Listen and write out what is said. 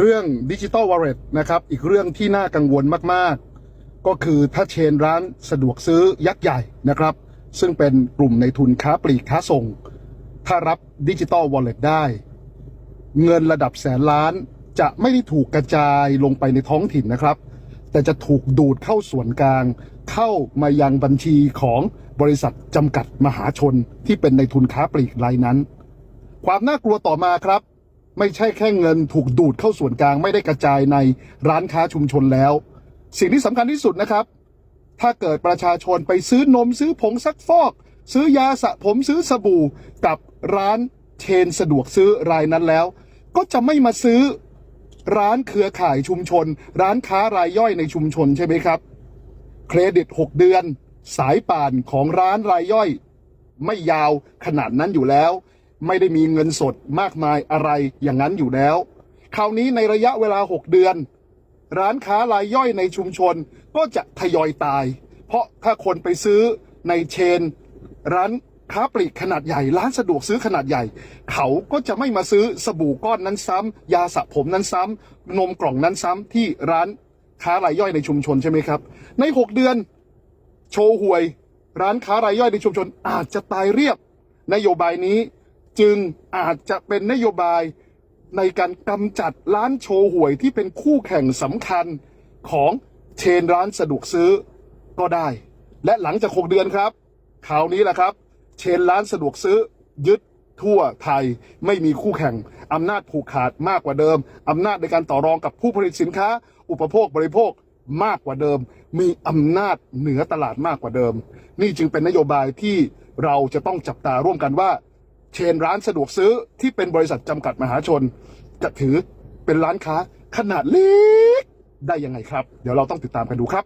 เรื่องดิจิ t a ลวอลเล็ตนะครับ อีกเรื่องที่น่ากังวลมาก ๆ ก็คือถ้าเชนร้านสะดวกซื้อยักษ์ใหญ่นะครับ ซึ่งเป็นกลุ่มในทุนค้าปลีกค้าส่ง ถ้ารับดิจิ t a ลวอลเล็ตได้ เงินระดับแสนล้านจะไม่ได้ถูกกระจายลงไปในท้องถิ่นนะครับ แต่จะถูกดูดเข้าส่วนกลาง เข้ามายังบัญชีของบริษัทจำกัดมหาชนที่เป็นในทุนค้าปลีกรายนั้น ความน่ากลัวต่อมาครับ ไม่ใช่แค่เงินถูกดูดเข้าส่วนกลางไม่ได้กระจายในร้านค้าชุมชนแล้ว สิ่งที่สำคัญที่สุดนะครับ ถ้าเกิดประชาชนไปซื้อนมซื้อผงซักฟอก ซื้อยาสระผมซื้อสบู่กับร้านเชนสะดวกซื้อรายนั้นแล้ว ก็จะไม่มาซื้อร้านเครือข่ายชุมชน ร้านค้ารายย่อยในชุมชนใช่ไหมครับ เครดิต 6 เดือน สายป่านของร้านรายย่อย ไม่ยาวขนาดนั้นอยู่แล้ว ไม่ได้มีเงินสดมากมายอะไรอย่างนั้นอยู่แล้ว คราวนี้ในระยะเวลา 6 เดือน ร้านค้ารายย่อยในชุมชนก็จะทยอยตาย เพราะถ้าคนไปซื้อในเชน ร้านค้าปลีกขนาดใหญ่ ร้านสะดวกซื้อขนาดใหญ่ เขาก็จะไม่มาซื้อสบู่ก้อนนั้นซ้ำยาสระผมนั้นซ้ำนมกล่องนั้นซ้ำที่ร้านค้ารายย่อยในชุมชนใช่ไหมครับ ใน 6 เดือน โชว์หวย ร้านค้ารายย่อยในชุมชนอาจจะตายเรียบ นโยบายนี้ จึงอาจจะเป็นนโยบายในการกำจัดร้านโชว์หวยที่เป็นคู่แข่งสำคัญของเชนร้านสะดวกซื้อก็ได้ และหลังจาก6เดือนครับคราวนี้แหละครับ เชนร้านสะดวกซื้อยึดทั่วไทยไม่มีคู่แข่ง อำนาจผูกขาดมากกว่าเดิม อำนาจในการต่อรองกับผู้ผลิตสินค้า อุปโภคบริโภคมากกว่าเดิม มีอำนาจเหนือตลาดมากกว่าเดิม นี่จึงเป็นนโยบายที่เราจะต้องจับตาร่วมกันว่า เชนร้านสะดวกซื้อที่เป็นบริษัทจำกัดมหาชน จะถือเป็นร้านค้าขนาดเล็กได้ยังไงครับ เดี๋ยวเราต้องติดตามกันดูครับ